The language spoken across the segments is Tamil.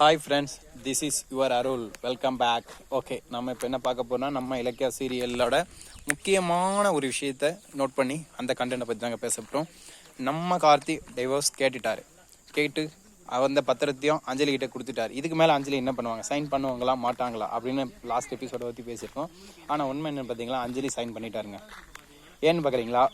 Hi friends this is your Arul welcome back okay நம்ம இப்போ என்ன பார்க்க போறோம்னா நம்ம இலக்கிய சீரியலோட முக்கியமான ஒரு விஷயத்த நோட் பண்ணி அந்த கண்டென்ட்டை பற்றி நாங்கள் பேச போகிறோம் நம்ம கார்த்தி டைவர்ஸ் கேட்டுட்டார். கேட்டு அந்த பத்திரத்தையும் அஞ்சலி கிட்ட கொடுத்துட்டாரு. இதுக்கு மேலே அஞ்சலி என்ன பண்ணுவாங்க? சைன் பண்ணுவாங்களா? மாட்டாங்களா? அப்படின்னு லாஸ்ட் எபிசோட பற்றி பேசியிருக்கோம். ஆனால் உண்மை என்னன்னு பார்த்தீங்களா? அஞ்சலி சைன் பண்ணிட்டாருங்க. ஏன்னு பார்க்குறீங்களா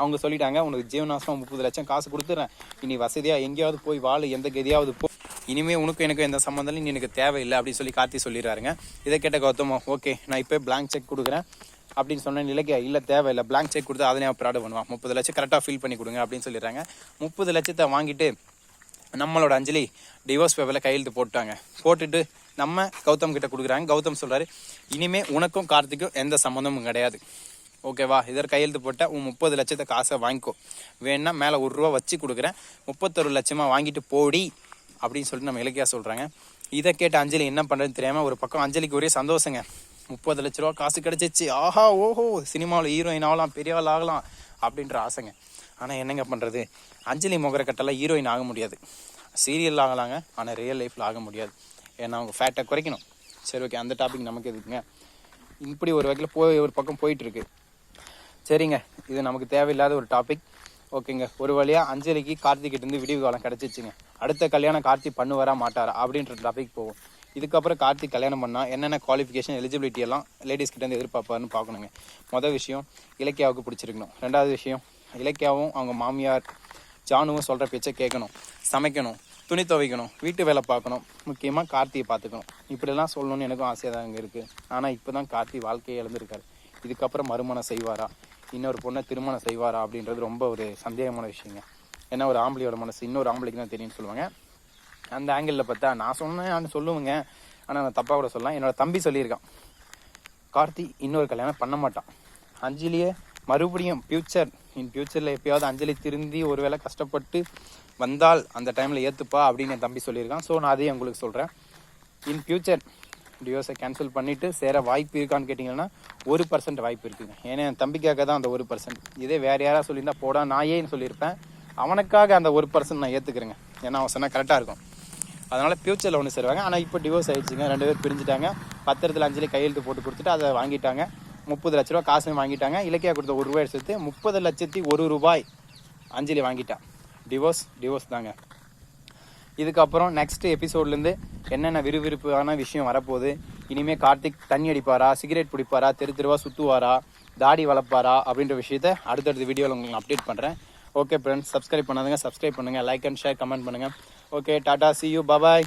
அவங்க சொல்லிட்டாங்க உனக்கு ஜீவனாசம் முப்பது லட்சம் காசு கொடுத்துறேன். இனி வசதியாக எங்கேயாவது போய் வாழு. எந்த கதியாவது போ இனிமே உனக்கும் எனக்கு எந்த சம்மந்தம் நீ எனக்கு தேவையில்லை அப்படின்னு சொல்லி காத்தி சொல்லிடுறாருங்க. இதை கேட்ட கௌதமோ ஓகே நான் இப்போ பிளாங்க் செக் கொடுக்குறேன் அப்படின்னு சொன்ன நிலைக்கு இல்லை தேவையில்லை பிளாங்க் செக் கொடுத்து அதனே ப்ராடு பண்ணுவான். முப்பது லட்சம் கரெக்டாக ஃபில் பண்ணி கொடுங்க அப்படின்னு சொல்லிடுறாங்க. முப்பது லட்சத்தை வாங்கிட்டு நம்மளோட அஞ்சலி டிவோர்ஸ் பேப்பரில் கையெழுத்து போட்டாங்க. போட்டுட்டு நம்ம கௌதம் கிட்ட கொடுக்குறாங்க. கௌதம் சொல்கிறாரு இனிமே உனக்கும் கார்த்திக்கும் எந்த சம்மந்தமும் கிடையாது. ஓகேவா இதர் கையெழுத்து போட்டால் உன் முப்பது லட்சத்தை காசை வாங்கிக்கோ. வேணால் மேலே ஒரு ரூபா வச்சு கொடுக்குறேன். முப்பத்தொரு லட்சமாக வாங்கிட்டு போடி. அப்படின்னு சொல்லிட்டு நம்ம இலக்கியா சொல்கிறாங்க இதை கேட்டு அஞ்சலி என்ன பண்ணுறதுன்னு தெரியாமல் ஒரு பக்கம் அஞ்சலிக்கு ஒரே சந்தோஷங்க. முப்பது லட்ச ரூபா காசு கிடச்சிச்சு. ஆஹா ஓஹோ சினிமாவில் ஹீரோயின் ஆகலாம் பெரிய ஆள் ஆகலாம் அப்படின்ற ஆசைங்க. ஆனால் என்னங்க பண்ணுறது அஞ்சலி முகர கட்டெல்லாம் ஹீரோயின் ஆக முடியாது. சீரியல் ஆகலாங்க ஆனால் ரியல் லைஃப்பில் ஆக முடியாது. ஏன்னா அவங்க ஃபேட்டை குறைக்கணும். சரி ஓகே அந்த டாபிக் நமக்கு எதுக்குங்க? இப்படி ஒரு வகையில் போய் ஒரு பக்கம் போயிட்டுருக்கு. சரிங்க இது நமக்கு தேவையில்லாத ஒரு டாபிக் ஓகேங்க ஒரு வழியாக அஞ்சலிக்கு கார்த்திகிட்டேருந்து விடிவு காலம் கிடச்சிச்சுங்க. அடுத்த கல்யாணம் கார்த்தி பண்ணுவாரா மாட்டாரா அப்படின்ற டாபிக் போகும். இதுக்கப்புறம் கார்த்திக் கல்யாணம் பண்ணால் என்னென்ன குவாலிஃபிகேஷன் எலிஜிபிலிட்டி எல்லாம் லேடிஸ் இருந்து எதிர்பார்ப்பாருன்னு பார்க்கணுங்க. மொதல் விஷயம் இலக்கியாவுக்கு பிடிச்சிருக்கணும். ரெண்டாவது விஷயம் இலக்கியாவும் அவங்க மாமியார் ஜானுவும் சொல்கிற பேச்சை கேட்கணும். சமைக்கணும் துணி துவைக்கணும் வீட்டு வேலை பார்க்கணும் முக்கியமாக கார்த்தியை பார்த்துக்கணும். இப்படிலாம் சொல்லணும்னு எனக்கும் ஆசையாக தான் இருக்குது ஆனால் இப்போ தான் கார்த்தி வாழ்க்கையை இழந்திருக்காரு. இதுக்கப்புறம் மறுமணம் செய்வாரா? இன்னொரு பொண்ணை திருமணம் செய்வாரா? அப்படின்றது ரொம்ப ஒரு சந்தேகமான விஷயங்க. ஏன்னா ஒரு ஆம்பளையோட மனசு இன்னொரு ஆம்பளைக்கு தான் தெரியும்னு சொல்லுவாங்க. அந்த ஆங்கிளில் பார்த்தா நான் சொன்னேன் சொல்லுவேங்க. ஆனால் நான் தப்பாக கூட சொல்லலாம். என்னோட தம்பி சொல்லியிருக்கான். கார்த்தி இன்னொரு கல்யாணம் பண்ண மாட்டான். அஞ்சலியே மறுபடியும் ஃப்யூச்சர் இன் ஃப்யூச்சரில் எப்பயாவது அஞ்சலி திருந்தி ஒருவேளை கஷ்டப்பட்டு வந்தால் அந்த டைமில் ஏற்றுப்பா அப்படின்னு என் தம்பி சொல்லியிருக்கான். ஸோ நான் அதையும் உங்களுக்கு சொல்கிறேன் இன் ஃப்யூச்சர் டிவோர்ஸை கேன்சல் பண்ணிவிட்டு சேர வாய்ப்பு இருக்கான்னு கேட்டிங்கன்னா ஒரு பர்சன்ட் வாய்ப்பு இருக்குங்க. ஏன்னா என் தம்பிக்காக தான் அந்த ஒரு பர்சன்ட் இதே வேறு யாராவது சொல்லியிருந்தால் போடா நான் ஏன்னு சொல்லியிருப்பேன். அவனுக்காக அந்த ஒரு பர்சன் நான் ஏற்றுக்கிறேங்க ஏன்னா அவன் சொன்னால் கரெக்டாக இருக்கும். அதனால் ஃப்யூச்சரில் ஒன்று சேருவாங்க. ஆனால் இப்போ டிவோர்ஸ் ஆகிடுச்சிங்க ரெண்டு பேர் பிரிஞ்சுட்டாங்க. பத்திரத்தில் அஞ்சலி கையெழுத்து போட்டு கொடுத்துட்டு அதை வாங்கிட்டாங்க. முப்பது லட்ச ரூபா காசு வாங்கிட்டாங்க. இலக்கியா கொடுத்த ஒரு ரூபாய் சேர்த்து முப்பது லட்சத்தி ஒரு ரூபாய் அஞ்சலி வாங்கிட்டான் டிவோர்ஸ் டிவோர்ஸ் தாங்க. இதுக்கப்புறம் நெக்ஸ்ட் எபிசோட்லேருந்து என்னென்ன விறுவிறுப்பான விஷயம் வரப்போகுது? இனிமேல் கார்த்திக் தண்ணி அடிப்பாரா? சிகரெட் பிடிப்பாரா? தெரு தெருவாக சுற்றுவாரா தாடி வளர்ப்பாரா? அப்படின்ற விஷயத்த அடுத்தடுத்த வீடியோவில் உங்களுக்கு அப்டேட் பண்ணுறேன் ஓகே ஃப்ரெண்ட்ஸ் சப்ஸ்கிரைப் பண்ணாதுங்க. சப்ஸ்கிரைப் பண்ணுங்கள் லைக் அண்ட் ஷேர் கமெண்ட் பண்ணுங்கள் okay tata see you bye bye